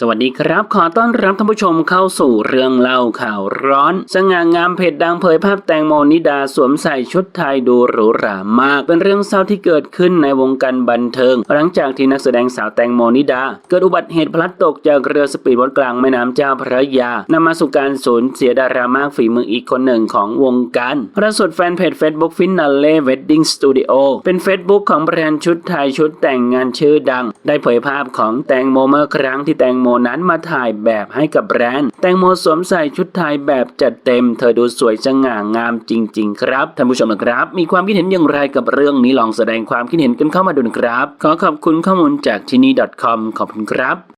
สวัสดีครับ ขอต้อนรับท่านผู้ชมเข้าสู่เรื่องเล่าข่าวร้อน สง่างามเพจดังเผยภาพแตงโมนิดาสวมใส่ชุดไทยดูหรูหรามาก เป็นเรื่องเศร้าที่เกิดขึ้นในวงการบันเทิง หลังจากที่นักแสดงสาวแตงโมนิดา เกิดอุบัติเหตุพลัดตกจากเรือสปีดโบ๊ทกลางแม่น้ำเจ้าพระยานำมาสู่การสูญเสียดารามากฝีมืออีกคนหนึ่งของวงการล่าสุดแฟนเพจ Facebook Finale Wedding Studio เป็น Facebook ของแบรนด์ชุดไทยชุดแต่งงานชื่อดัง ได้เผยภาพของแตงโมเมื่อครั้งที่แตงโมนั้นมาถ่ายแบบให้กับแบรนด์ แตงโมสวมใส่ชุดไทยแบบจัดเต็ม เธอดูสวยสง่างามจริง ๆ ครับ ท่านผู้ชมนะครับ มีความคิดเห็นอย่างไรกับเรื่องนี้ลองแสดงความคิดเห็นกันเข้ามาดูนะครับ ขอขอบคุณข้อมูลจากที่นี่ .com ขอบคุณครับ